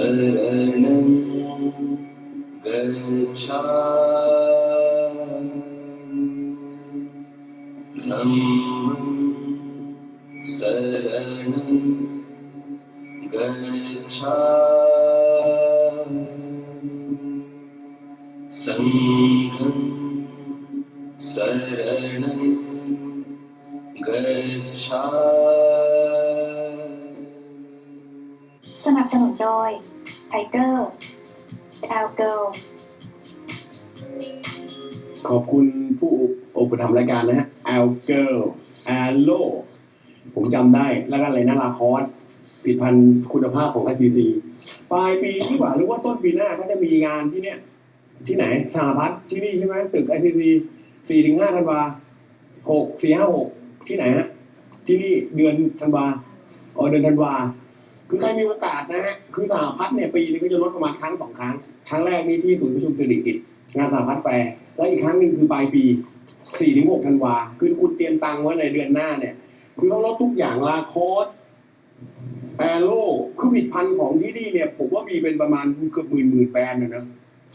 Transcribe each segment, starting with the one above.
शरणं गच्छामि นาราคอสผลิตภัณฑ์คุณภาพของ ICC ปลายปีที่กว่าหรือว่าต้นปีหน้าเขาจะมีงานที่เนี้ยที่ไหนสหพัฒน์ที่นี่ใช่ไหมตึก ICC สี่ถึงห้าธันวาหกสี่ห้าหกที่ไหนฮะที่นี่เดือนธันวาอ๋อเดือนธันวาคือใครมีโอกาสนะฮะคือสหพัฒน์เนี่ยปีนึงก็จะลดประมาณครั้งสองครั้ง ครั้งแรกนี่ที่ศูนย์ประชุมสิริกิตงานสหพัฒน์แฟร์แล้วอีกครั้งหนึ่งคือปลายปี4ถึง6ธันวาคือคุณเตรียมตังค์ไว้ในเดือนหน้าเนี่ย คือเขาลดทุกอย่างลาโคสแอโร่คือผลิดพันธ์ของที่นี่เนี่ย ผมว่ามีเป็นประมาณเกือบหมื่นหมื่นแบรนด์นะนะ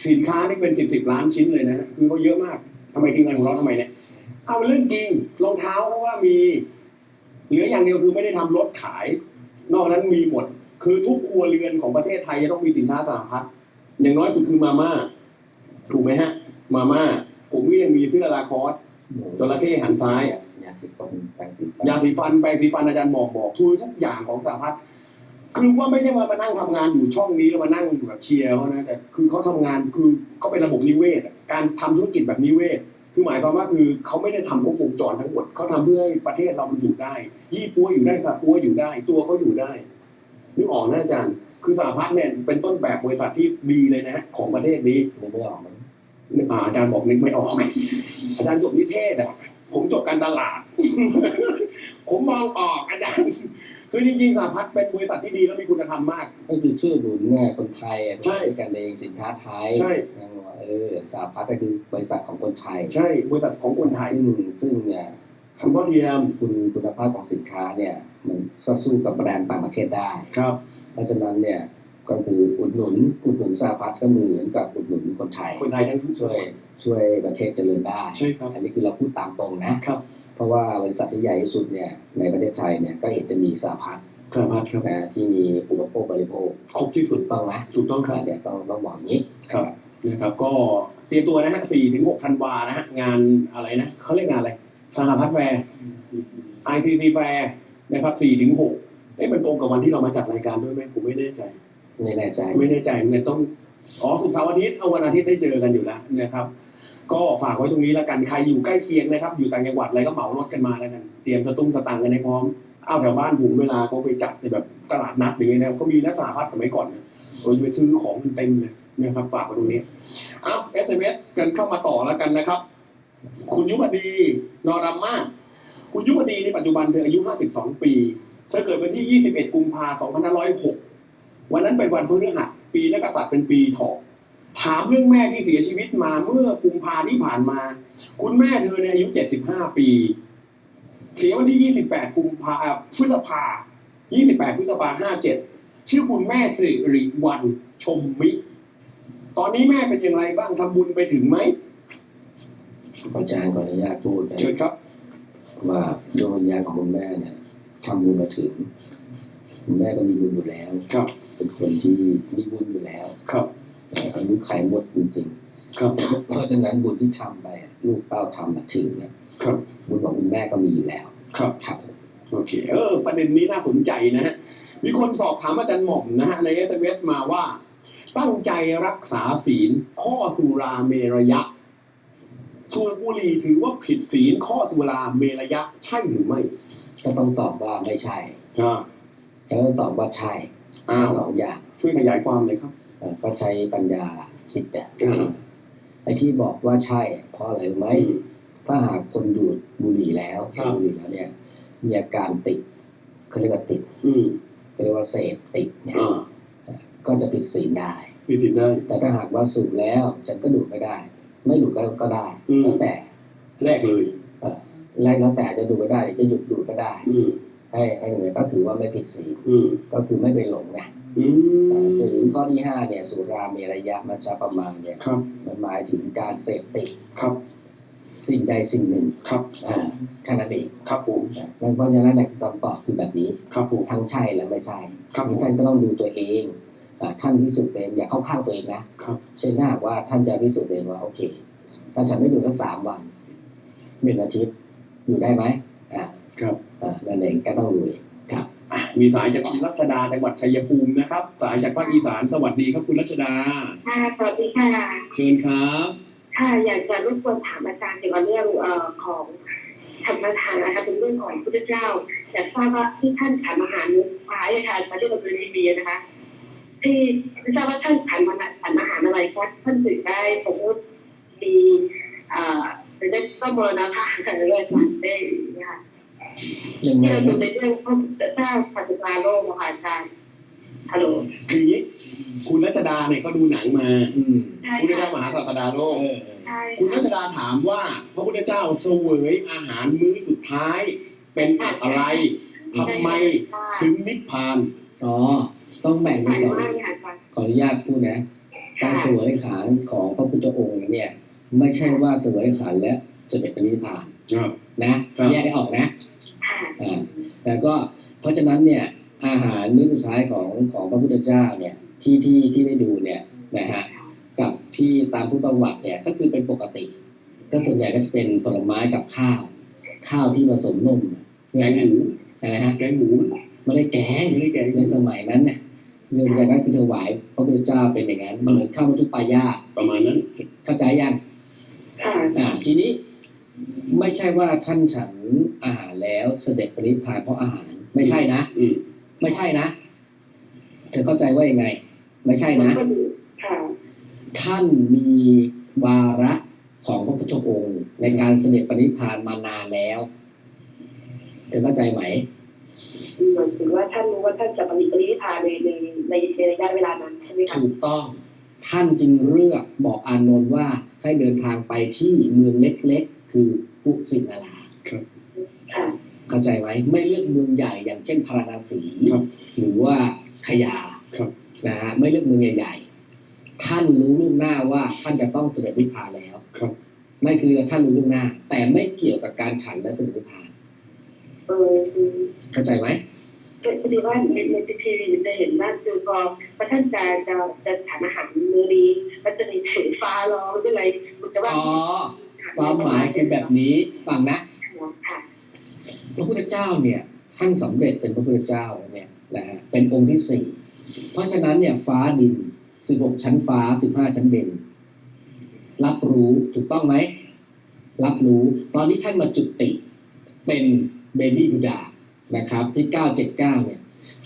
สินค้านี่เป็นสิบสิบล้านชิ้นเลยนะคือเขาเยอะมากทำไมทีมงานของเราทำไมเนี่ย เอาเรื่องจริงรองเท้าเพราะว่ามีเหลืออย่างเดียวคือไม่ได้ทำรถขาย นอกนั้นมีหมด คือทุกครัวเรือนของประเทศไทยจะต้องมีสินค้าสหพัฒน์อย่างน้อยสุดคือมาม่าถูกไหมฮะ มาม่าผมก็ยังมีเสื้อลาคอสจระเข้หันซ้ายอะ ยาสีฟันแปรงสีฟันยาสีฟันแปรงสีฟันอาจารย์หมอกบอกคือทุกอย่างของสหพัฒน์คือว่าไม่ใช่ว่ามานั่งทำงานอยู่ช่องนี้แล้วมานั่งอยู่แบบเชียร์เขานะแต่คือเขาทำงานคือเขาเป็นระบบนิเวศอะการทำธุรกิจแบบนิเวศ คือหมายความว่าคือเขาไม่ได้ทำครบวงจรทั้งหมดเขาทำเพื่อให้ประเทศเรามันอยู่ได้ ยี่ปัวอยู่ได้ซาปัวอยู่ได้ ตัวเขาอยู่ได้นึกออกนะอาจารย์ คือสหพัฒน์เนี่ยเป็นต้นแบบบริษัทที่ดีเลยนะฮะของประเทศนี้นึกไม่ออกมันนึกอ่าอาจารย์บอกนึกไม่ออก อาจารย์จบนิเทศอะ ผมจบการตลาด ผมมองออกอาจารย์ คือจริงๆสหพัฒน์เป็นบริษัทที่ดีและมีคุณธรรมมาก ก็คือช่วยหนุนเนี่ยคนไทยอะใช่ด้วยกันเองสินค้าไทยใช่ นั่นว่าเออสาพัฒน์ก็คือบริษัทของคนไทยใช่ บริษัทของคนไทยซึ่งซึ่งเนี่ยคุณพ่อเทียมคุณคุณภาพของสินค้าเนี่ยมันก็สู้กับแบรนด์ต่างประเทศได้ ครับ เพราะฉะนั้นเนี่ยก็คืออุดหนุนอุดหนุนสาพัฒน์ก็เหมือนกับอุดหนุนคนไทย คนไทยทั้งทุกช่วย ช่วยประเทศเจริญได้ใช่ครับอันนี้คือเราพูดตามตรงนะครับเพราะว่าบริษัทที่ใหญ่ที่สุดเนี่ยในประเทศไทยเนี่ยก็เห็นจะมีสาพัฒน์สหพัฒน์ครับนะที่มีอุปโภคบริโภคครบที่สุดต้องไหมถูกต้องครับเนี่ยต้องต้องบอกอย่างนี้ครับนะครับก็เตรียมตัวนะฮะสี่ถึงหกธันวานะฮะงานอะไรนะเขาเรียกงานอะไรสหพัฒน์แฟร์ ICC แฟร์นะครับสี่ถึงหกเอ๊ะมันตรงกับวันที่เรามาจัดรายการด้วยไหมผมไม่แน่ใจ ไม่แน่ใจ ไม่แน่ใจเหมือนกันต้องอ๋อสุกร์เสาร์อาทิตย์เอาวันอาทิตย์ได้เจอกันอยู่แล้วนะครับ ก็ฝากไว้ตรงนี้แล้วกันใครอยู่ใกล้เคียงนะครับ อยู่ต่างจังหวัดอะไรก็เหมารถกันมาแล้วกัน เตรียมสตุ้งสตังค์กันให้พร้อมเอาแถวบ้านผมเวลาเขาไปจัดในแบบตลาดนัดอย่างเงี้ยนะเขามีนักสาพัฒสมัยก่อนนะเราจะไปซื้อของเต็มเลยนะครับฝากไว้ตรงนี้เอา SMS กันเข้ามาต่อแล้วกันนะครับ คุณยุพดีนอรัมมาคุณยุพดีในปัจจุบันเธออายุ 52 ปีเธอเกิดวันที่ 21 กุมภาพันธ์ 2506 วันนั้นเป็นวันพฤหัสปีนักกษัตริย์เป็นปีถอก ถามเรื่องแม่ที่เสียชีวิตมาเมื่อกุมภาที่ผ่านมา คุณแม่เธอเนี่ยอายุ 75 ปี เสียวันที่ 28 กุมภาอ่าพฤษภา 28 พฤษภา 57 ชื่อคุณแม่สิริวันชมมิ ตอนนี้แม่เป็นอย่างไรบ้างทำบุญไปถึงไหมอาจารย์ขออนุญาตพูดนะเชิญครับ ว่าดวงวิญญาณของคุณแม่เนี่ยทำบุญมาถึง คุณแม่ก็มีบุญอยู่แล้วครับ เป็นคนที่มีบุญอยู่แล้วครับ อายุไขหมดจริงครับๆเพราะฉะนั้นบุญที่ทำไปอะลูกเต้าทำมาถึงเนี่ยครับบุญของคุณแม่ก็มีอยู่แล้ว ครับครับโอเคเออประเด็นนี้น่าสนใจนะฮะมีคนสอบถามอาจารย์หม่อมนะฮะใน SMS มาว่า ตั้งใจรักษาศีลข้อสุราเมรยะสูบบุหรี่ถือว่าผิดศีลข้อสุราเมรยะใช่หรือไม่ก็ต้องตอบว่าไม่ใช่อ่าจะต้องตอบว่าใช่อ้าทั้วงสองอย่างช่วยขยายความหน่อยครับเอ่อ ก็ใช้ปัญญาคิดแต่อืมไอ้ที่บอกว่าใช่ เพราะอะไรรู้ไหมถ้าหากคนดูดบุหรี่แล้วครัสูบบบุหรี่แล้วเนี่ย มีอาการติดเขาเรียกว่าติดอืมเขาเรียกว่าเสพติดเนี่ยอ่าก็จะผิดศีลได้มีสิทธิ์ได้ แต่ถ้าหากว่าสูบแล้วฉันก็ดูดไม่ได้ ไม่ดูดก็ก็ได้อืมแล้วแต่แรกเลยเอ่อแล้วแล้วแต่จะดูดก็ได้หรือจะหยุดดูดก็ได้อืมให้ให้หน่วยก็คือว่าไม่ผิดศีลอืมก็คือไม่ไปหลงไง อืมศีลข้อที่ห้าเนี่ยสุราเมรยะมัจจปมาเนี่ยครับมันหมายถึงการเสพติดครับ สิ่งใดสิ่งหนึ่งครับอ่าแค่นั้นเองครับผมนะแล้วเพราะฉะนั้นเนี่ยคำตอบคือแบบนี้ครับผมทั้งใช่และไม่ใช่ครับผมท่านก็ต้องดูตัวเองอ่าท่านพิสูจน์ตัวเองอย่าเข้าข้างตัวเองนะครับเช่นถ้าหากว่าท่านจะพิสูจน์ตัวเองว่าโอเคถ้าฉันไม่ดูทั้งสามวันหนึ่งอาทิตย์อยู่ได้ไหมอ่าครับอ่านั่นเองก็ต้องดูเองครับอะ มีสายจากคุณรัชดาจังหวัดชัยภูมินะครับ สายจากภาคอีสานสวัสดีครับคุณรัชดา ค่ะสวัสดีค่ะเชิญครับค่ะอยากจะรบกวนถามอาจารย์เกี่ยวกับเรื่องเอ่อของธรรมทานนะคะเป็นเรื่องของพระพุทธเจ้าอยากทราบว่าที่ท่านฉันอาหารมื้อสุดท้ายอะค่ะประเทศเราเป็นลีเบียนะคะ ที่ไม่ทราบว่าท่านฉันมันฉันอาหารอะไรคะท่านถึงได้สมมติมีเอ่อหรือได้ก็มรณภาพกันเลยสันได้อย่างเงี้ยค่ะ ยังไงที่เราดูนะในเรื่องพระพุทธเจ้าปัจจุบันโลกอะค่ะอาจารย์ฮัลโหลคืออย่างนี้คุณรัชดาเนี่ยก็ดูหนังมาอืมใช่พุทธเจ้าค่ะมหาศาสดาโลกเออใช่คุณรัชดาถามว่าพระพุทธเจ้าเสวยอาหารมื้อสุดท้ายเป็นอะไรทำไมถึงนิพพานอ๋อ ต้องแบ่งเป็นใช่สองมากค่ะอาจารย์ ขออนุญาตพูดนะ การเสวยขานของพระพุทธองค์เนี่ย ไม่ใช่ว่าเสวยขานและจะเป็นปณิพานครับ นะ ครับ แยกให้ออกนะค่ะ อ่าแต่ก็เพราะฉะนั้นเนี่ยอาหารมื้อสุดท้ายของของพระพุทธเจ้าเนี่ยที่ที่ที่ได้ดูเนี่ยนะฮะกับที่ตามพุทธประวัติเนี่ยก็คือเป็นปกติ ก็ส่วนใหญ่ก็จะเป็นผลไม้กับข้าว ข้าวที่ผสมนมแกงหมูนะฮะแกงหมูไม่ได้แกงไม่ได้แกงในสมัยนั้นเนี่ยเรื่องแรกก็คือถวายพระพุทธเจ้าเป็นอย่างนั้นเหมือนข้าวมัจจุปายาตประมาณนั้นเข้าใจยังค่ะอ่าทีนี้ ไม่ใช่ว่าท่านฉันอาหารแล้วเสด็จปรินิพพานเพราะอาหาร ไม่ใช่นะอืมไม่ใช่นะ เธอเข้าใจว่ายังไง ไม่ใช่นะ ค่ะท่านมีวาระของพระพุทธองค์ ในการเสด็จปรินิพพานมานานแล้ว เธอเข้าใจไหมเหมือนถึงว่าท่านรู้ว่าท่านจะปฏิปริพานในในในในระยะเวลานั้นใช่ไหมคะถูกต้องท่านจึงเลือกบอกอานนท์ว่าให้เดินทางไปที่เมืองเล็กๆ คือกุสินาราค่ะเข้าใจไหมไม่เลือกเมืองใหญ่อย่างเช่นพาราณสีครับหรือว่าขยาครับนะฮะไม่เลือกเมืองใหญ่ๆท่านรู้ล่วงหน้าว่าท่านจะต้องเสด็จวิพพานแล้วครับนั่นคือท่านรู้ล่วงหน้า แต่ไม่เกี่ยวกับการฉันและเสด็จวิพพานเออคือเข้าใจไหมพอดีว่าในในทีวีจะเห็นว่าคือพอพระท่านจะจะจะทานอาหารมื้อนี้ก็จะมีเสียงฟ้าร้องหรืออะไรมันจะว่าอ๋อ ความหมายคือแบบนี้ฟังนะพระพุทธเจ้าเนี่ยท่านสำเร็จเป็นพระพุทธเจ้าเนี่ยนะฮะเป็นองค์ที่สี่เพราะฉะนั้นเนี่ยฟ้าดินสิบหกชั้นฟ้าสิบห้าชั้นดินรับรู้ถูกต้องไหมรับรู้ตอนนี้ท่านมาจุติเป็นเบบี้บูดานะครับ ที่ 979 เนี่ย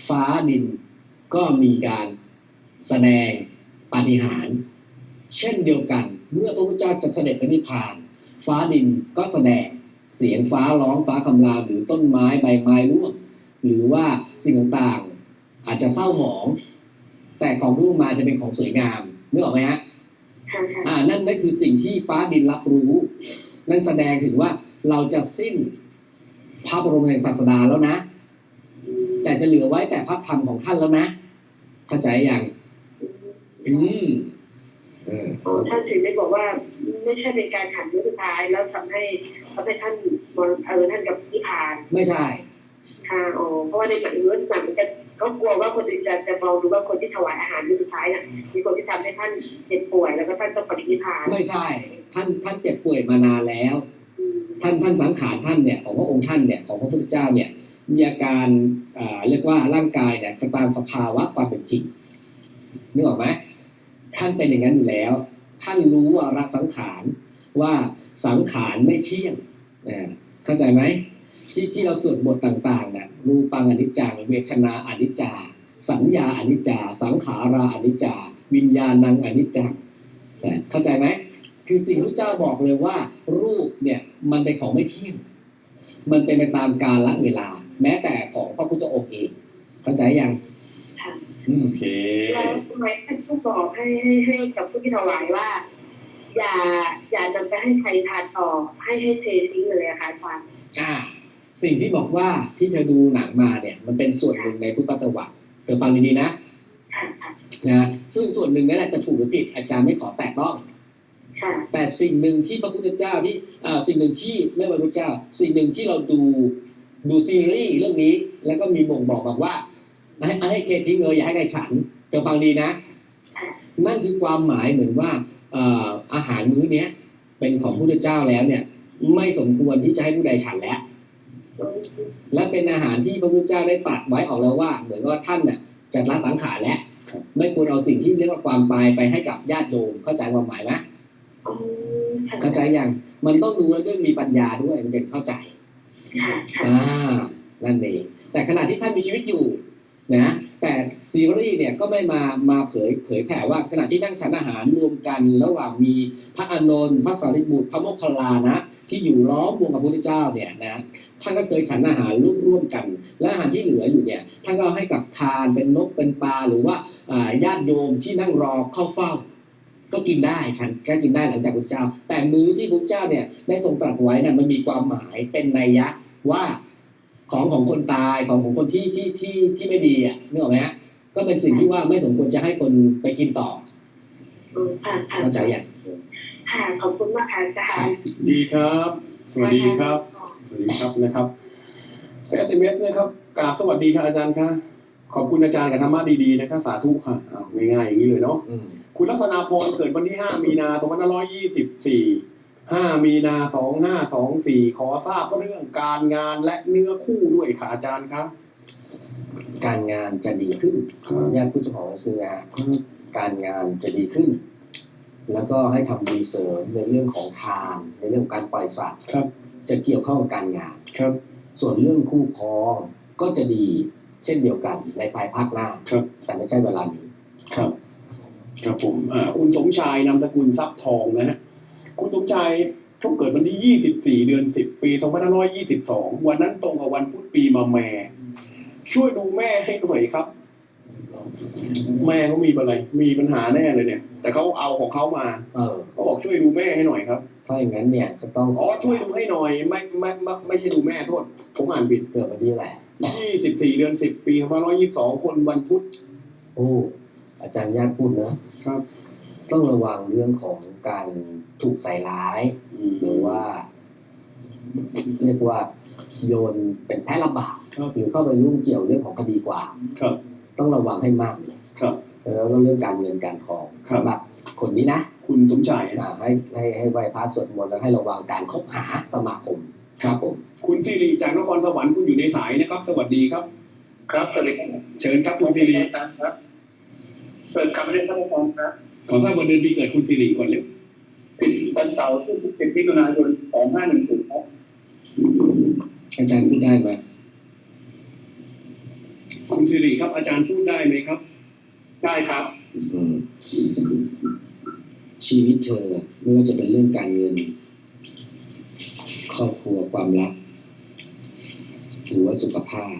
ฟ้าดินก็มีการแสดงปาฏิหาริย์เช่นเดียวกัน เมื่อพระพุทธเจ้าจะเสด็จไปนิพพาน ฟ้าดินก็แสดงเสียงฟ้าร้องฟ้าคำรามหรือต้นไม้ใบไม้ร่วงหรือว่าสิ่งต่างๆ อาจจะเศร้าหมอง แต่ของที่มาจะเป็นของสวยงามนึกออกไหมฮะค่ะค่ะอ่านั่นนั่นคือสิ่งที่ฟ้าดินรับรู้ นั่นแสดงถึงว่าเราจะสิ้นพระบรมแห่งศาสดาแล้วนะ แต่จะเหลือไว้แต่พระธรรมของท่านแล้วนะ เข้าใจยังอืมเอออ๋อ ท่านถึงได้บอกว่าไม่ใช่เป็นการขันมื้อสุดท้ายแล้วทำให้ทำให้ท่านมรเออท่านกับนิพพาน ไม่ใช่ค่ะอ๋อเพราะว่าในหนังเรื่องหนังมันจะเขากลัวว่าคนอื่นจะจะมองดูว่าคนที่ถวายอาหารมื้อสุดท้ายน่ะมีคนที่ทำให้ท่านเจ็บป่วยแล้วก็ท่านต้องปฏินิพพานไม่ใช่ ท่านท่านเจ็บป่วยมานานแล้วอืมท่านท่านสังขารท่านเนี่ยของพระองค์ท่านเนี่ยของพระพุทธเจ้าเนี่ยมีอาการอ่าเรียกว่าร่างกายเนี่ยตามสภาวะความเป็นจริงนึกออกไหม ท่านเป็นอย่างนั้นอยู่แล้ว ท่านรู้ว่ารักสังขารว่าสังขารไม่เที่ยงเข้าใจไหมที่ที่เราสวดบทต่างๆเนี่ยรูปังอนิจจังเวทนาอนิจจา สัญญาอนิจจา สังขาราอนิจจา วิญญาณังอนิจจังอ่าเข้าใจไหมคือสิ่งที่เจ้าบอกเลยว่า รูปเนี่ยมันเป็นของไม่เที่ยง มันเป็นไปตามกาลละเวลา แม้แต่ของพระพุทธองค์เองเข้าใจยัง โอเคแล้วทำไมท่านต้องบอกให้ให้ให้กับผู้ที่ถวายว่า อย่าอย่านำไปให้ใครทานต่อให้ให้เททิ้งเลยอะค่ะอาจารย์อ่าสิ่งที่บอกว่าที่เธอดูหนังมาเนี่ย มันเป็นส่วนหนึ่งในพุทธประวัติเธอฟังดีๆนะนะซึ่งส่วนหนึ่งนั่นแหละจะถูกหรือผิดอาจารย์ไม่ขอแตะต้องค่ะแต่สิ่งหนึ่งที่พระพุทธเจ้าที่อ่าสิ่งหนึ่งที่ไม่พระพุทธเจ้า สิ่งหนึ่งที่เราดูดูซีรีส์เรื่องนี้ แล้วก็มีบ่งบอกบอกว่า ให้ให้เคทิ้งเลยอย่าให้ใครฉันจะฟังดีนะ นั่นคือความหมายเหมือนว่าเอ่ออาหารมื้อเนี้ยเป็นของพระพุทธเจ้าแล้วเนี่ย ไม่สมควรที่จะให้ผู้ใดฉันแล้วและเป็นอาหารที่พระพุทธเจ้าได้ตรัสไว้ออกแล้วว่า เหมือนว่าท่านน่ะจัดละสังขารแล้วครับไม่ควรเอาสิ่งที่เรียกว่าความตายไปให้กับญาติโยมเข้าใจความหมายไหมอืมค่ะเข้าใจยังมันต้องดูเรื่องมีปัญญาด้วยมันจะเข้าใจค่ะค่ะอ่านั่นเองแต่ขณะที่ท่านมีชีวิตอยู่ นะแต่ซีรีส์เนี่ยก็ไม่มามาเผยเผยแผ่ว่าขณะที่นั่งฉันอาหารรวมกันระหว่างมีพระอานนท์พระสารีบุตรพระโมคคัลลานะ ที่อยู่ล้อมวงกับพระพุทธเจ้าเนี่ยนะท่านก็เคยฉันอาหารร่วมร่วมกัน และอาหารที่เหลืออยู่เนี่ยท่านก็ให้กับทานเป็นนกเป็นปลาหรือว่าญาติโยมที่นั่งรอเข้าเฝ้า ก็กินได้ฉันก็กินได้หลังจากพระพุทธเจ้า แต่มื้อที่พระพุทธเจ้าเนี่ยได้ทรงตรัสไว้น่ะมันมีความหมายเป็นนัยยะว่า ของของคนตายของของคนที่ที่ที่ที่ไม่ดีอะนึกออกไหมฮะก็เป็นสิ่งที่ว่าไม่สมควรจะให้คนไปกินต่ออืมค่ะค่ะเข้าใจยังค่ะขอบคุณมากค่ะอาจารย์ดีครับ สวัสดีครับ สวัสดีครับนะครับเอสเอ็มเอสนะครับกราบสวัสดีค่ะอาจารย์ค่ะขอบคุณอาจารย์กับธรรมะดีๆนะครับสาธุค่ะอ้าวง่ายๆอย่างนี้เลยเนาะอืมคุณลักษณาพรเกิดวันที่ 5 มีนา2524 5 มีนา 2524 ขอทราบเรื่องการงานและเนื้อคู่ด้วยค่ะอาจารย์ครับ การงานจะดีขึ้นครับญาติผู้เจ้าของซื้อนะการงานจะดีขึ้น แล้วก็ให้ทำดีเสริมในเรื่องของทานในเรื่องของการปล่อยสัตว์ครับ จะเกี่ยวข้องกับการงานครับ ส่วนเรื่องคู่ครองก็จะดีเช่นเดียวกันในภายภาคหน้าครับ แต่ไม่ใช่เวลานี้ครับ ครับผมอ่าคุณสมชายนามสกุลทรัพย์ทองนะฮะ คุณสมชายเขาเกิดวันที่ 24 เดือน 10 ปี 2522 วันนั้นตรงกับวันพุธปีมาแม่ ช่วยดูแม่ให้หน่อยครับ แม่เขามีอะไร มีปัญหาแน่เลยเนี่ย แต่เขาเอาของเขามาเออเขาบอกช่วยดูแม่ให้หน่อยครับถ้าอย่างนั้นเนี่ยจะต้องอ๋อช่วยดูให้หน่อย ไม่ไม่ไม่ไม่ใช่ดูแม่โทษผมอ่านผิด เกิดวันที่แหละ24 เดือน 10 ปี2522 คนวันพุธโอ้อาจารย์ญาติพูดนะครับ ต้องระวังเรื่องของการถูกใส่ร้ายหรือว่า เรียกว่าโยนเป็นแพ้รับบาปครับหรือเข้าไปยุ่งเกี่ยวเรื่องของคดีความครับ ต้องระวังให้มากเลยครับ แล้วก็เรื่องการเงินการทองครับสำหรับคนนี้นะคุณสมชายนะอ่าให้ให้ให้ไหว้พระสวดมนต์แล้วให้ระวังการคบหาสมาคมครับผมคุณสิริจากนครสวรรค์คุณอยู่ในสายนะครับ สวัสดีครับ ครับสวัสดีครับเชิญครับคุณสิริครับเปิดคำเรียนท่านผู้ชมครับ ขอทราบวันเดือนปีเกิดคุณสิริก่อนเร็ววันเสาร์ที่10มิถุนายน2510ครับอาจารย์พูดได้ไหมคุณสิริครับ อาจารย์พูดได้ไหมครับ ได้ครับ อืมชีวิตเธอไม่ว่าจะเป็นเรื่องการเงิน ครอบครัวความรักหรือว่าสุขภาพ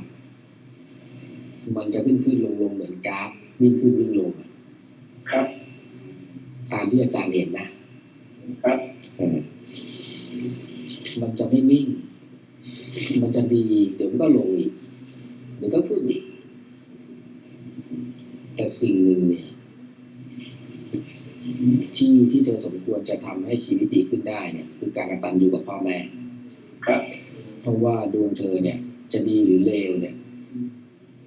มันจะขึ้นขึ้นลงลงเหมือนกราฟวิ่งขึ้นวิ่งลงอะครับ ตามที่อาจารย์เห็นนะครับเออมันจะไม่นิ่ง มันจะดี เดี๋ยวมันก็ลงอีก เดี๋ยวก็ขึ้นอีก แต่สิ่งหนึ่งเนี่ย ที่ที่เธอสมควรจะทำให้ชีวิตดีขึ้นได้เนี่ย คือการกตัญญูกับพ่อแม่ ครับ เพราะว่าดวงเธอเนี่ย จะดีหรือเลวเนี่ย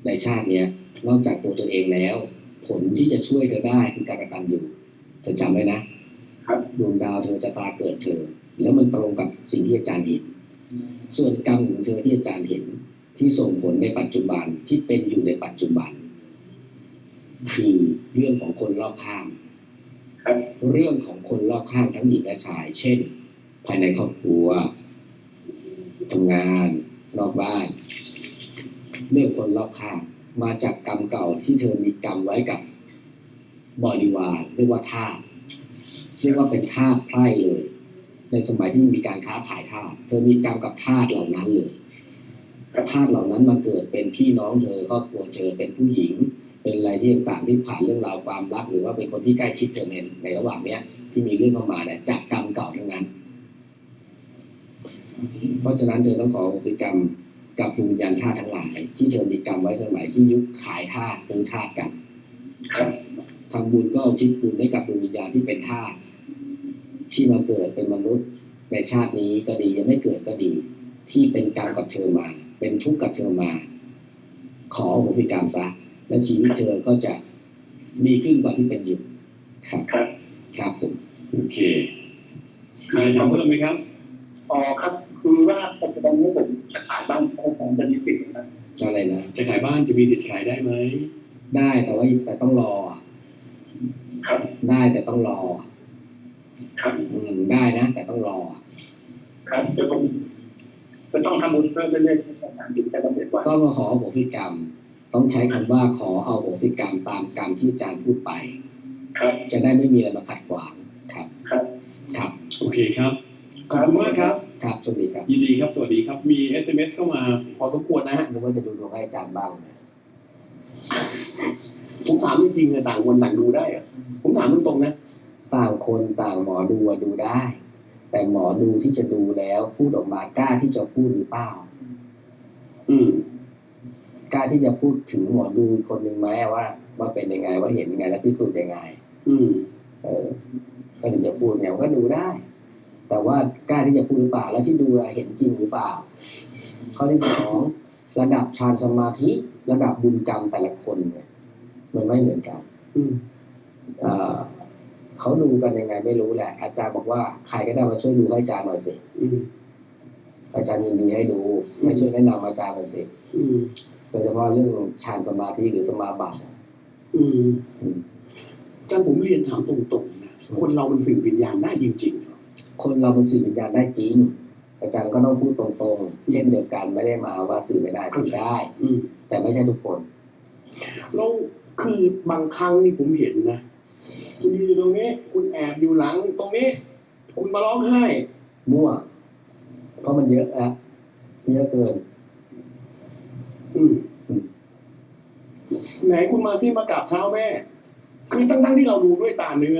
ในชาติเนี้ยนอกจากตัวเธอเองแล้ว ผลที่จะช่วยเธอได้คือการกตัญญู เธอจำไว้นะครับดวงดาวเธอจะตาเกิดเธอ แล้วมันตรงกับสิ่งที่อาจารย์เห็น ส่วนกรรมของเธอที่อาจารย์เห็นที่ส่งผลในปัจจุบันที่เป็นอยู่ในปัจจุบัน คือเรื่องของคนรอบข้างครับเรื่องของคนรอบข้างทั้งหญิงและชาย เช่น ภายในครอบครัวทำงานนอกบ้าน เรื่องคนรอบข้างมาจากกรรมเก่าที่เธอมีกรรมไว้กับ บริวารเรียกว่าทาสเรียกว่าเป็นทาสไพร่เลย ในสมัยที่มีการค้าขายทาสเธอมีกรรมกับทาสเหล่านั้นเลยทาสเหล่านั้นมาเกิดเป็นพี่น้องเธอครอบครัวเธอเป็นผู้หญิง เป็นอะไรที่ต่างๆที่ผ่านเรื่องราวความรัก หรือว่าเป็นคนที่ใกล้ชิดเธอในในระหว่างเนี้ยที่มีเรื่องเข้ามาเนี่ยจากกรรมเก่าทั้งนั้น เพราะฉะนั้นเธอต้องขอโหสิกรรมกับดวงวิญญาณธาตุทั้งหลาย ที่เธอมีกรรมไว้สมัยที่ยุคขายธาตุซื้อธาตุกันครับ ทำบุญก็เอาทิศบุญให้กับดวงวิญญาณที่เป็นธาตุที่มาเกิดเป็นมนุษย์ในชาตินี้ก็ดียังไม่เกิดก็ดี ที่เป็นกรรมกับเธอมา เป็นทุกข์กับเธอมา ขออโหสิกรรมซะและชีวิตเธอก็จะดีขึ้นกว่าที่เป็นอยู่ครับครับครับผมโอเคใครทำเพิ่มไหมครับอ๋อครับ คือว่าปัจจุบันนี้ผมจะขายบ้านของจะมีสิทธิ์นะอะไรนะจะขายบ้านจะมีสิทธิ์ขายได้ไหมได้แต่ว่าแต่ต้องรออะ ครับ ได้แต่ต้องรออะครับอืมได้นะ แต่ต้องรออะครับจะผมจะต้องทำบุญเพิ่มเรื่อยๆในการถึงจะสำเร็จว่าต้องมาขออโหสิกรรม ต้องใช้คำว่าขอเอาโหสิกรรมตามกรรมที่อาจารย์พูดไป ครับ จะได้ไม่มีอะไรมาขัดขวางครับ ครับ ครับ โอเคครับ ขอบคุณมากครับ ครับสวัสดีครับยินดีครับ สวัสดีครับ มี SMS เข้ามาพอสมควรนะฮะ นึกว่าจะดูดวงให้อาจารย์บ้างนะ ผมถามจริงๆเลยต่างคนต่างดูได้เหรอะผมถามตรงๆนะ ต่างคนต่างหมอดูอะดูได้ แต่หมอดูที่จะดูแล้วพูดออกมากล้าที่จะพูดหรือเปล่า อืมกล้าที่จะพูดถึงหมอดูคนหนึ่งไหมว่าว่าเป็นยังไงว่าเห็นยังไง และพิสูจน์ยังไง อืม เออก็ถึงจะพูดเนี่ยมันก็ดูได้ แต่ว่ากล้าที่จะพูดหรือเปล่า แล้วที่ดูอะเห็นจริงหรือเปล่า ข้อที่สองระดับฌานสมาธิ ระดับบุญกรรมแต่ละคนเนี่ย มันไม่เหมือนกันอืมเอ่อเขาดูกันยังไงไม่รู้แหละ อาจารย์บอกว่าใครก็ได้มาช่วยดูให้อาจารย์หน่อยสิอืมอาจารย์ยินดีให้ดูไม่ช่วยแนะนำอาจารย์หน่อยสิอืมโดยเฉพาะเรื่องฌานสมาธิหรือสมาบัติอะอืมอืมอาจารย์ผมเรียนถามตรงๆนะคนเรามันสื่อวิญญาณได้จริงๆเหรอคนเราเป็นสื่อวิญญาณได้จริงอาจารย์ก็ต้องพูดตรงๆ เช่นเดียวกันไม่ได้มาว่าสื่อไม่ได้สื่อได้อืมแต่ไม่ใช่ทุกคนแล้ว คือบางครั้งนี่ผมเห็นนะ คุณยืนอยู่ตรงนี้ คุณแอบอยู่หลังตรงนี้ คุณมาร้องไห้ มั่ว เพราะมันเยอะอะเยอะเกินอืมอืมไหนคุณมาซิมากราบเท้าแม่ คือทั้งๆที่เราดูด้วยตาเนื้อ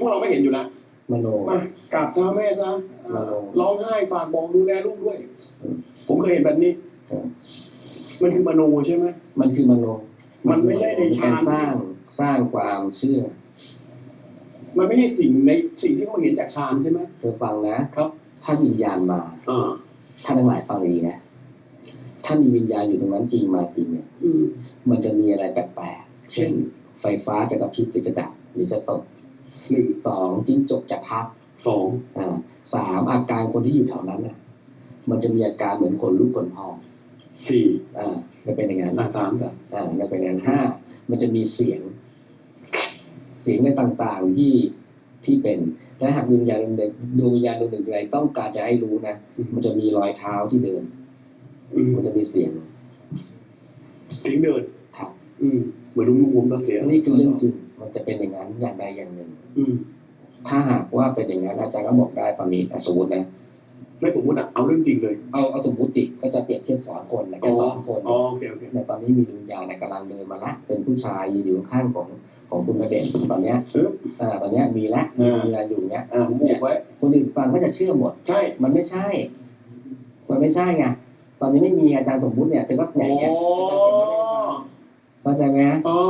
พวกเราไม่เห็นอยู่แล้วมโนมากราบเท้าแม่ซะมโนร้องไห้ฝากบอกดูแลลูกด้วยอืมผมเคยเห็นแบบนี้ใช่ มันคือมโนใช่ไหม มันคือมโนมันไม่ใช่ในเป็นการฌานสร้างสร้างความเชื่อ มันไม่ใช่สิ่งในสิ่งที่เขาเห็นจากฌานใช่ไหมเธอฟังนะ ครับถ้าวิญญาณมาอ่าท่านทั้งหลายฟังดีนะ ถ้ามีวิญญาณอยู่ตรงนั้นจริงมาจริงเนี่ย อืม มันจะมีอะไรแปลกๆ เช่น ไฟฟ้าจะกระพริบหรือจะดับหรือจะตกหนึ่งสองจิ้งจกจะทับสองอ่าสามอาการคนที่อยู่แถวนั้นน่ะ มันจะมีอาการเหมือนขนลุกขนพอง สี่อ่ามันเป็นอย่างนั้นอ่าสามจ้ะอ่ามันเป็นอย่างนั้นห้ามันจะมีเสียง เสียงในต่างๆที่ที่เป็นและหากวิญญาณดวงใดดวงวิญญาณดวงหนึ่งใดต้องการจะให้รู้นะมันจะมีรอยเท้าที่เดินอืมมันจะมีเสียง เสียงเดินครับอืมเหมือนลุงลุงผมตอนเสียนี่คือเรื่องจริงมันจะเป็นอย่างนั้นอย่างใดอย่างหนึ่ง อืมถ้าหากว่าเป็นอย่างนั้นอาจารย์ก็บอกได้ตอนนี้อะสมมตินะ ไม่สมมติอะเอาเรื่องจริงเลยเอาเอาสมมติก็จะเปรียบเทียบสอนคนนะจะสอนคนอ๋อโอเคโอเคในตอนนี้มีวิญญาณในกำลังเดินมาละเป็นผู้ชายยืนอยู่ข้างๆของของคุณประเด็นตอนเนี้ยปึ๊บอ่าตอนเนี้ยมีละอ่ามีวิญญาณอยู่เนี้ยอ่าผมบอกไว้คนอื่นฟังก็จะเชื่อหมด ใช่ มันไม่ใช่ มันไม่ใช่ไงตอนนี้ไม่มีอาจารย์สมมุติเนี่ยเธอก็แหนโอ้เงี้ยอาจารย์สมมุติไม่ได้ฟังเข้าใจไหมอ๋อ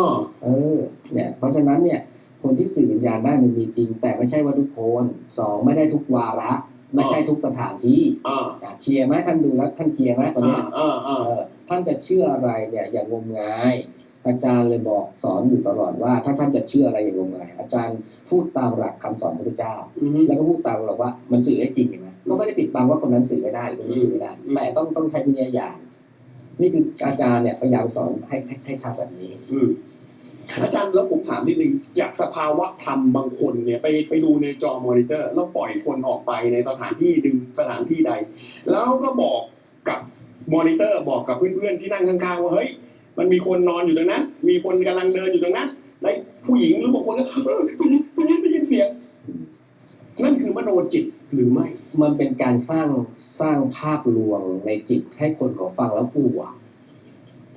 เออเนี่ยเพราะฉะนั้นเนี่ยคนที่สื่อวิญญาณได้มันมีจริง แต่ไม่ใช่ว่าทุกคนสองไม่ได้ทุกวาระ ไม่ใช่ทุกสถานที่อ่าอะเคลียร์ไหมท่านดูแล้วท่านเคลียร์ไหมตอนอ่าเนี้ยอ่าอ่าเออท่านจะเชื่ออะไรเนี่ยอย่างงมงาย อาจารย์เลยบอกสอนอยู่ตลอดว่า ถ้าท่านจะเชื่ออะไรอย่างงมงาย อาจารย์พูดตามหลักคำสอนพระพุทธเจ้าอืมแล้วก็พูดตามหลักว่ามันสื่อได้จริงเห็นไหมก็ไม่ได้ปิดบังว่าคนนั้นสื่อไม่ได้หรือคนนี้สื่อไม่ได้อืมแต่ต้องต้องใช้วิญญาณนี่คืออาจารย์เนี่ยพยายามสอนให้ให้ให้ชัดแบบนี้ อืมอาจารย์แล้วผมถามนิดนึงจากสภาวะธรรมบางคนเนี่ยไปไปดูในจอมอนิเตอร์ แล้วปล่อยคนออกไปในสถานที่ดึงสถานที่ใด แล้วก็บอกกับมอนิเตอร์บอกกับเพื่อนๆที่นั่งข้างๆว่าเฮ้ยมันมีคนนอนอยู่ตรงนั้น มีคนกำลังเดินอยู่ตรงนั้นแล้วผู้หญิงหรือบางคนก็เออผู้หญิงผู้หญิงได้ยินเสียงนั่นคือมโนจิตหรือไม่ มันเป็นการสร้างสร้างภาพลวงในจิตให้คนเขาฟังแล้วกลัว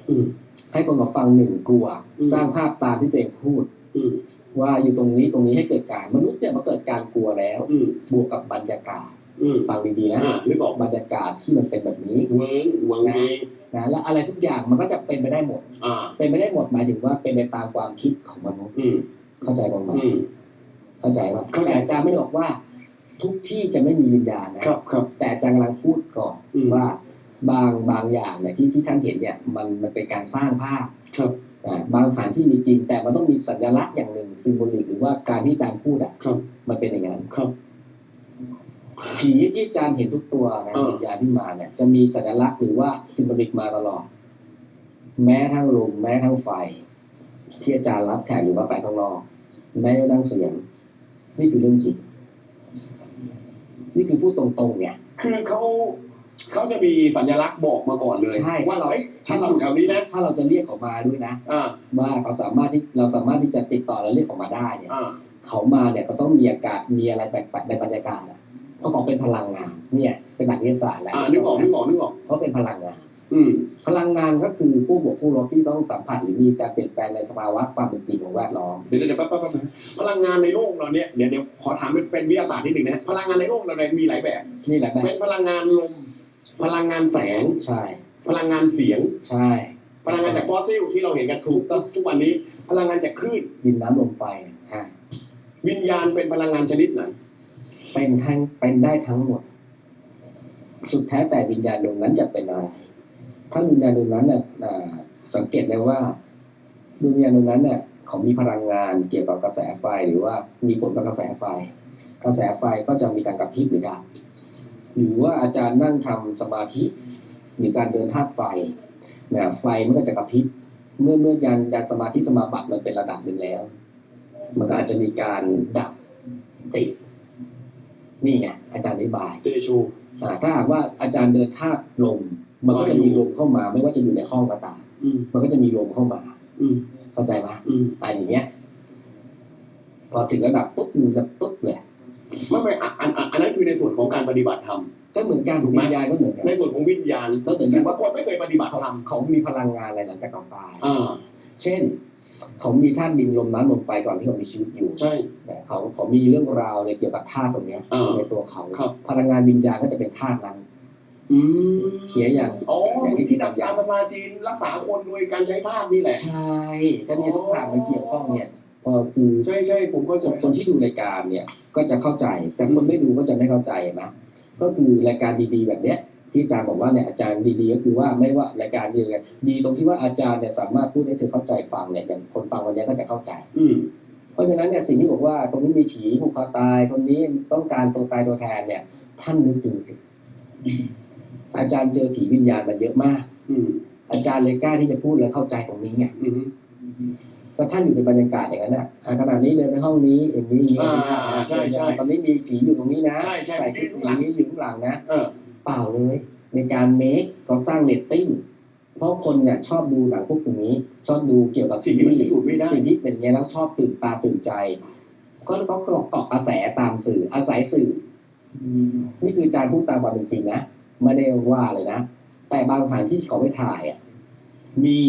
อืม ให้คนเขาฟังหนึ่งกลัวอืมสร้างภาพตามที่ตัวเองพูดอืมว่าอยู่ตรงนี้ตรงนี้ให้เกิดการมนุษย์เนี่ยมันเกิดการกลัวแล้วอืมบวกกับบรรยากาศอืมฟังดีๆนะอ่านึกออกบรรยากาศที่มันเป็นแบบนี้เวิร์งหวงเองนะและอะไรทุกอย่างมันก็จะเป็นไปได้หมดอ่าเป็นไปได้หมดหมายถึงว่าเป็นไปตามความคิดของมนุษย์อืมเข้าใจบ้างไหมอืมเข้าใจว่าเข้าใจแต่อาจารย์ไม่ได้บอกว่า ทุกที่จะไม่มีวิญญาณนะครับครับแต่อาจารย์กำลังพูดก่อนอืมว่า บางบางอย่างเนี่ยที่ที่ท่านเห็นเนี่ยมันมันเป็นการสร้างภาพครับอ่าบางสถานที่มีจริงแต่มันต้องมีสัญลักษณ์อย่างหนึ่งซิมโบลิกหรือว่าการที่อาจารย์พูดอะครับมันเป็นอย่างนั้นครับผีที่อาจารย์เห็นทุกตัวนะเออวิญญาณที่มาเนี่ย จะมีสัญลักษณ์หรือว่าซิมโบลิกมาตลอด แม้ทั้งลมแม้ทั้งไฟ ที่อาจารย์รับแขกหรือว่าไปข้างนอกแม้กระทั่งเสียงนี่คือเรื่องจริงนี่คือพูดตรงๆ เนี่ย คือเขา เขาจะมีสัญลักษณ์บอกมาก่อนเลยใช่ว่าเฮ้ยฉันอยู่แถวนี้นะถ้าเราจะเรียกเขามาด้วยนะ อ่าว่าเขาสามารถที่เราสามารถที่จะติดต่อและเรียกเขามาได้เนี่ยอ่าเขามาเนี่ยก็ต้องมีอากาศมีอะไรแปลกๆในบรรยากาศอะเพราะเขาเป็นพลังงานเนี่ยเป็นหลักวิทยาศาสตร์แล้วอ่านึกออกนึกออกนึกออกเขาเป็นพลังงาน อืมพลังงานก็คือผู้บวกผู้ลบที่ต้องสัมผัสหรือมีการเปลี่ยนแปลงในสภาวะความเป็นจริงของแวดล้อม เดี๋ยวเดี๋ยวแป๊บแป๊บแป๊บพลังงานในโลกเราเนี่ยเดี๋ยวเดี๋ยวขอถามเป็นเป็นวิทยาศาสตร์นิดหนึ่งนะพลังงานในโลกเราเนี่ยมีหลายแบบ นี่แหละแบเป็บนพลังงานลม พลังงานแสง ใช่ พลังงานเสียง ใช่ พลังงานจากฟอสซิลที่เราเห็นกันถูกต้องทุกวันนี้ พลังงานจากคลื่นดินน้ำลมไฟใช่วิญญาณเป็นพลังงานชนิดไหนเป็นทั้งเป็นได้ทั้งหมด สุดแท้แต่วิญญาณดวงนั้นจะเป็นอะไรถ้าวิญญาณดวงนั้นเนี่ยอ่าสังเกตได้ว่าดวงวิญญาณดวงนั้นเนี่ยเขามีพลังงานเกี่ยวกับกระแสไฟหรือว่ามีผลกับกระแสไฟ กระแสไฟก็จะมีการกระพริบหรือดับ หรือว่าอาจารย์นั่งทำสมาธิหรือการเดินธาตุไฟเนี่ยไฟมันก็จะกระพริบเมื่อเมื่อยานยานสมาธิสมาบัติมันเป็นระดับหนึ่งแล้ว มันก็อาจจะมีการดับติดนี่ไงอาจารย์อธิบายเตชูอ่าถ้าหากว่าอาจารย์เดินธาตุลมมันก็จะมีลมเข้ามา ไม่ว่าจะอยู่ในห้องก็ตามอืมมันก็จะมีลมเข้ามา อืมเข้าใจไหมอืมอ่าอย่างเงี้ย พอถึงระดับปุ๊บมันจะปุ๊บเลย ไม่ไม่อันอันอันอันนั้นคือในส่วนของการปฏิบัติธรรม ก็เหมือนกันถูกไหม วิญญาณก็เหมือนกัน ในส่วนของวิญญาณก็เหมือนกัซึ่นงบางคนไม่เคยปฏิบัติเขาธรรมเขามีพลังงานอะไรหลังจากเขาตาย อ่าเช่น เขามีธาตุดินลมน้ำลมไฟก่อนที่เขามีชีวิตอยู่ใช่แต่เขาเขามีเรื่องราวในเกี่ยวกับธาตุตรงเนี้ยอ่าในตัวเขา ครับ พลังงานวิญญาณก็จะเป็นธาตุนั้นอืมเขียนอย่างอ๋อเหมือนที่ดับตามมาจีนรักษาคนโดยการใช้ธาตุนี่แหละ ใช่ก็เนี่ยทุกอย่างมันเกี่ยวข้องเนี่ย พอคือใช่ใช่ผมก็คจะนคนที่ดูรายการเนี่ยก็จะเข้าใจ แต่คนไม่ดูก็จะไม่เข้าใจนะก็คือรายการดีๆ แบบเนี้ยที่อาจารย์บอกว่าเนี่ยอาจารย์ดีๆก็คือว่าไม่ว่ารายการดีเลยดีตรงที่ว่าอาจารย์เนี่ยสามารถพูดให้เธอเข้าใจฟังเนี่ยอย่างคนฟังวันเนี้ยก็จะเข้าใจ อืมเพราะฉะนั้นเนี่ยสิ่งที่บอกว่าตรงนี้มีผีผูกคอตายคนนี้ต้องการตัวตายตัวแทนเนี่ย ท่านนึกดูสิอาจารย์เจอผีวิญญาณมาเยอะมาก อืมอาจารย์เลยกล้าที่จะพูดและเข้าใจตรงนี้ไงอืม ก็ท่านอยู่ในบรรยากาศอย่างนั้นอะอะขนาดนี้เดินไปห้องนี้อย่างนี้อย่างนี้อ่าใช่ใช่ตอนนี้มีผีอยู่ตรงนี้นะใช่ใช่ใส่ชุดมีผีผีนี้อยู่ข้างหลังนะเออเปล่าเลยในการเมคก็สร้างเรตติ้งเพราะคนเนี่ยชอบดูหนังพวกตรงนี้ ชอบดูเกี่ยวกับสิ่งที่มันพิสูจน์ไม่ได้สิ่งที่เป็นอย่างเงี้ยแล้วชอบตื่นตาตื่นใจ ก็ก็เกาะเกาะกระแสตามสื่ออาศัยสื่อนี่คืออาจารย์พูดตามความเป็นจริงนะไม่ได้ว่าเลยนะแต่บางสถานที่ที่เขาไปถ่ายอะมี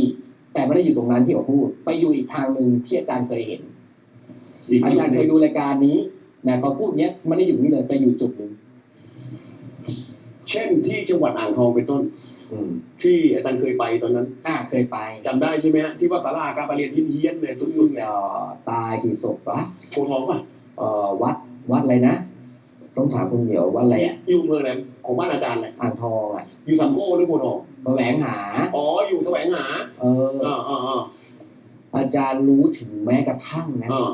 แต่ไม่ได้อยู่ตรงนั้นที่เขาพูด ไปอยู่อีกทางหนึ่งที่อาจารย์เคยเห็น อีกอาจุดจารย์หเคนึ่ยงดูรายการนี้นะเขาพูดเนี้ยไม่ได้อยู่นี่เลยไปอยู่จุดหนึ่งเช่นที่จังหวัดอ่างทองเป็นต้น อืมที่อาจารย์เคยไปตอนนั้นอ่าเคยไปจำได้ใช่ไหมฮะที่ว่าศาลาการประเรียนเฮี้ยนๆเลยสุที่ดๆเนี่ยเอ่อตายกี่ศพวะโพธิ์ทองป่ะเอ่อวัดวัดอะไรนะ ต้องถามคุณเหมียววัดอะไรอะอยู่อำเภอไหนของบ้านอาจารย์ไหนอ่างทองอะอยู่สามโก้หรือโพธิ์ทอง แสวงหา อ๋ออยู่แสวงหาเออ อ่าอ่าอ่าอาจารย์รู้ถึงแม้กระทั่งนะ อ่า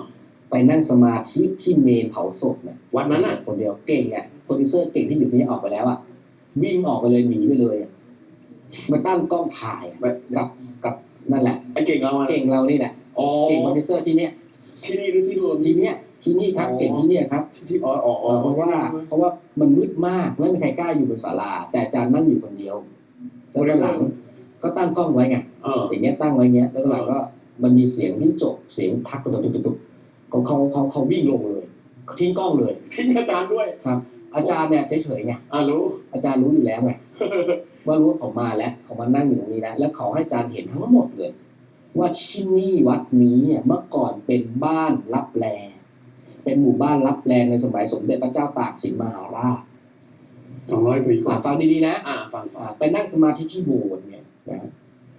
ไปนั่งสมาธิที่เมนเผาศพเนี่ยวันนั้นน่ะ คนเดียวเก่งอะโปรดิวเซอร์เก่งที่อยู่ที่นี่ออกไปแล้วอะวิ่งออกไปเลยหนีไปเลยอะมาตั้งกล้องถ่ายอะกับกับนั่นแหละ ไอ้เก่งเราอะเก่งเรานี่แหละอ๋อเก่งโปรดิวเซอร์ที่เนี้ยที่นี่หรือที่โดนที่เนี้ยที่นี่ครับอ๋อเก่งที่เนี่ยครับ ที่อ๋ออ๋ออ๋อเพราะว่าเพราะว่ามันมืดมากไม่มีใครกล้าอยู่บนศาลาแต่อาจารย์นั่งอยู่คนเดียว แล้วก็หลังก็ตั้งกล้องไว้ไงเออ อย่างเงี้ยตั้งไว้เงี้ยแล้วก็หลังก็มันมีเสียงทิ้งจบเสียงทักตุบตุบตุบตุบเขาเขาเขาเขาวิ่งลงเลยเขาทิ้งกล้องเลย ทิ้งอาจารย์ด้วยอาจารย์เนี่ยเฉยๆไงอ่ารู้ อาจารย์รู้อยู่แล้วไง ว่ารู้ว่าเขามาแล้วเขามานั่งอยู่ตรงนี้แล้วแล้วเขาให้อาจารย์เห็นทั้งหมดเลย ว่าที่นี่วัดนี้เนี่ยเมื่อก่อนเป็นบ้านรับแลเป็นหมู่บ้านรับแลในสมัยสมเด็จพระเจ้าตากสินมหาราช สองร้อยปีก่ออะนฟังดีๆนะอ่าฟังฟังอ่าไปนั่งสมาธิที่โบสถ์เนี่ยนะ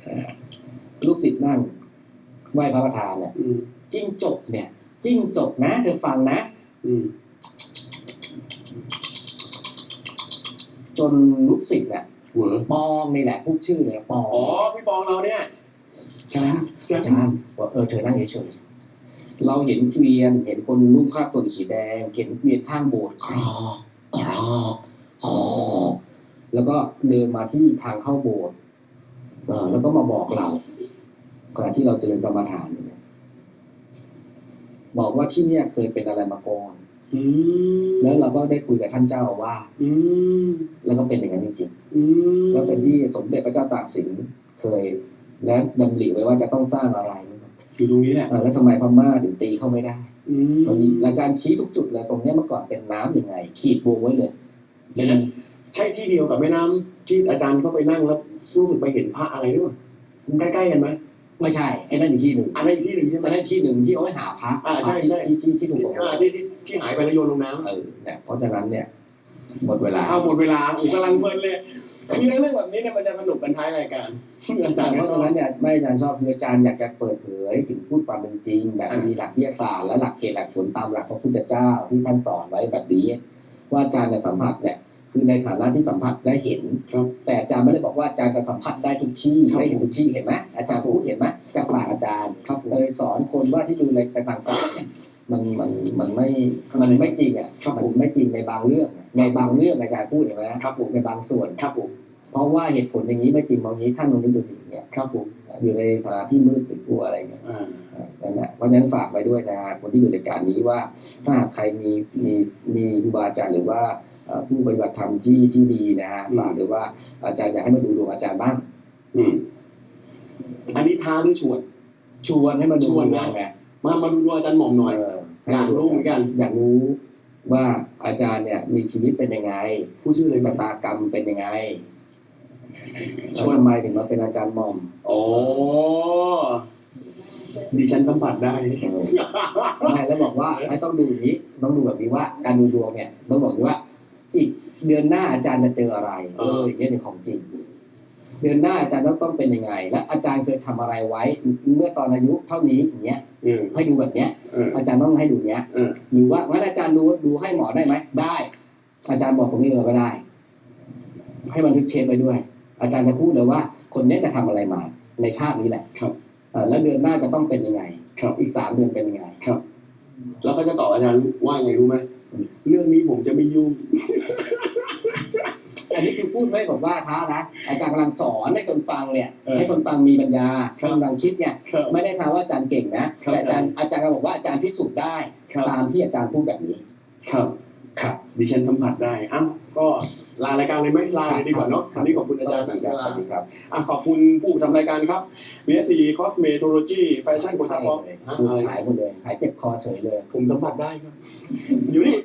เอ่อลูกศิษย์นั่งไหว้พระประธานเนี่ยอืมจิ้งจกเนี่ยจิ้งจกนะเธอฟังนะ อืมจนลูกศิษย์เนี่ยเหวอปองนี่แหละพูดชื่อเลยปองอ๋อพี่ปองเราเนี่ยใช่ไหม ใช่อาจารย์ว่าเออเธอนั่งเฉยๆเราเห็นเกวียนเห็นคนนุ่งผ้าตุนสีแดง เห็นเกวียนข้างโบสถ์ครอกครอกครอก แล้วก็เดินมาที่ทางเข้าโบสถ์เออแล้วก็มาบอกเราขณะที่เราเจริญกรรมฐานอยู่เนี่ยบอกว่าที่เนี่ยเคยเป็นอะไรมาก่อนอืมแล้วเราก็ได้คุยกับท่านเจ้าอาว่าสอืมแล้วก็เป็นอย่างนั้นจริงอืมๆแล้วเป็นที่สมเด็จพระเจ้าตากสินเคยและดำริไว้ว่าจะต้องสร้างอะไรอยู่ตรงนี้แหละเออแล้วทำไมพม่าถึงตีเข้าไม่ได้อืมมันมีอาจารย์ชี้ทุกจุดเลยตรงเนี้ยเมื่อก่อนเป็นน้ำยังไง ขีดวงไว้เลยเดี๋ยวนะ ใช่ที่เดียวกับแม่น้ำที่อาจารย์เข้าไปนั่งแล้วรู้สึกไปเห็นพระอะไรด้วยวะมันใกล้ๆกันไหมไม่ใช่ไอ้นั่นอีกที่หนึ่งอันนั้นอีกที่หนึ่งใช่ไหม อันนั้นที่หนึ่งที่เอาไว้หาพระอ่าใช่ใช่ ที่ที่ที่ถูกที่บอกอ่าที่ที่ที่หายไปแล้วโยนลงน้ำเออเนี่ยเพราะฉะนั้นเนี่ยหมดเวลาเอาหมดเวลาอูกำลังเพลินเลยคือเรื่องแบบนี้เนี่ยมันจะสนุกกันท้ายรายการอาจารย์เพก็ราะชอฉะบ นั้นเนี่ยไม่อาจารย์ชอบคืออาจารย์อยากจะเปิดเผยถึงพูดความเป็นจริง แบบอ่ามีมีหลักวิทยาศาสตร์และหลักเหตุหลักผลตามหลักพระพุทธเจ้าที่ท่านสอนไว้แบบนี้ ว่าอาจารย์เนี่ยสัมผัสเนี่ย คือในฐานะที่สัมผัสได้เห็นครับ แต่อาจารย์ไม่ได้บอกว่าอาจารย์จะสัมผัสได้ทุกที่ครับได้เห็นทุกที่เห็นไหมอาจารย์พูดเห็นไหมจากปากอาจารย์ครับผมเลยสอนคนว่าที่ดูอะไรต่างๆเนี่ยมันมันมันไม่มันไม่จริงอะครับมัผมไม่จริงในบางเรื่องอะในบางเรื่องอาจารย์พูดเห็นไหมครับผมในบางส่วนครับผมเพราะว่าเหตุผลอย่างนี้ไม่จริงบางนี้ท่านลองนึกดูสิเนี่ยครับผมอยู่ในสถานที่มืดหรือกลัวอะไรเงี้ยอ่าอ่านั่นแหละเพราะฉะนั้นฝากไว้ด้วยนะฮะคนที่อยู่ในการนี้ว่า ถ้าหากใครมีมีมีครูบาอาจารย์หรือว่าเอ่อ ผู้ปฏิบัติธรรมที่ที่ดีนะฮะฝากหรือว่าอาจารย์อยากให้มาดูดวงอาจารย์บ้าง อืม อันนี้ท้าหรือชวน ชวนให้มาดูชวนดนะวงไงมามาดูดวงอาจารย์หม่อมหน่อยเอออยากรู้เหมือนกัน อยากรู้ว่าอาจารย์เนี่ยมีชีวิตเป็นยังไง ผู้ชื่ออะไรชะสักตากรรมเป็นยังไงชแล้ววนทำไมถึงมาเป็นอาจารย์หม่อมโอ้ดิฉันสัมผัสได้เออไม่แล้วบอกว่าให้ต้องดูอย่างนี้ ต้องดูแบบนี้ว่า การดูดวงเนี่ย ต้องบอกอย่างนี้ว่า อีกเดือนหน้าอาจารย์จะเจออะไรเอออย่างเงี้ยเป็นของจริง เดือนหน้าอาจารย์ต้องต้องเป็นยังไง และอาจารย์เคยทำอะไรไว้ เมื่อตอนอายุเท่านี้อย่างเงี้ยอืมให้ดูแบบเนี้ยเอออาจารย์ต้องให้ดูเนี้ยเออหรือว่างั้นอาจารย์ดูดูให้หมอได้ไหมได้ อาจารย์บอกตรงนี้เลยก็ได้ ให้บันทึกเทปไปด้วย อาจารย์จะพูดเลยว่า คนเนี้ยจะทำอะไรมา ในชาตินี้แหละ ครับเออแล้วเดือนหน้าจะต้องเป็นยังไง ครับ อีกสามเดือนเป็นยังไงแล้วเขาจะตอบอาจารย์ว่าไงรู้ไหม เรื่องนี้ผมจะไม่ยุ่ง อันนี้คือพูดไม่บอกว่าท้านะอาจารย์กำลังสอนให้คนฟังเนี่ย เออให้คนฟังมีปัญญาครับกำลังคิดเนี่ย ครับ ไม่ได้ท้าว่าอาจารย์เก่งนะ ครับแต่อาจารย์อาจารย์ก็บอกว่าอาจารย์พิสูจน์ได้ ครับ ตามที่อาจารย์พูดแบบนี้ ครับ ครับ ดิฉันสัมผัสได้อ้าวก็ ลารายการเลยไหมลาเลยดีกว่าเนาะวันนี้ขอบคุณอาจารย์สวัสดีครับสวัสดีครับอะขอบคุณผู้ทำรายการครับ BSC Cosmetology Fashion โคตรพอเลยฮะพูดอะไรหายหมดเลยหายเจ็บคอเฉยเลย ผมสัมผัสได้ครับ อยู่นี่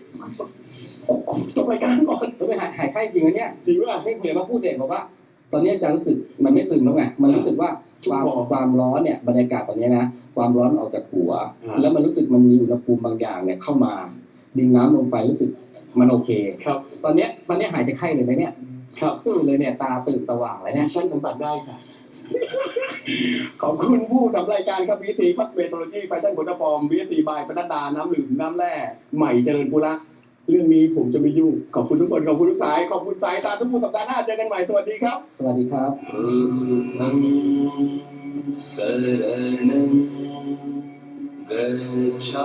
จบรายการก่อนก็ไม่หายหายไข้จริงนะเนี่ยจริงว่าไม่เผยมาพูดเด็กบอกว่า ตอนนี้อาจารย์รู้สึกมันไม่ซึมแล้วไงมันรู้สึกว่าชุ่คมวามคอความร้อนเนี่ยบรรยากาศตอนนี้นะความร้อนออกจากหัวอ่าแล้วมันรู้สึกมันมีอุณหภูมิบางอย่างเนี่ยเข้ามาดินน้ำลมไฟรู้สึก มันโอเค ครับ ตอนเนี้ยตอนนี้หายจากไข้เลยไหมเนี่ยครับตื่นเลยเนี่ยตาตื่นสว่างเลยเนี่ย ฉันสัมผัสได้ค่ะ ขอบคุณผู้ทำรายการครับวีซีคอสเมโทโลจีแฟชั่นผลิตปอมวีซีบายพนัดดา น้ำหลืมน้ำแร่ใหม่เจริญปุระเรื่องนี้ผมจะไม่ยุ่ง ขอบคุณทุกคน ขอบคุณทุกสาย ขอบคุณสายตาทุกผู้สัปดาห์หน้าเจอกันใหม่ สวัสดีครับ สวัสดีครับ शरणं गच्छा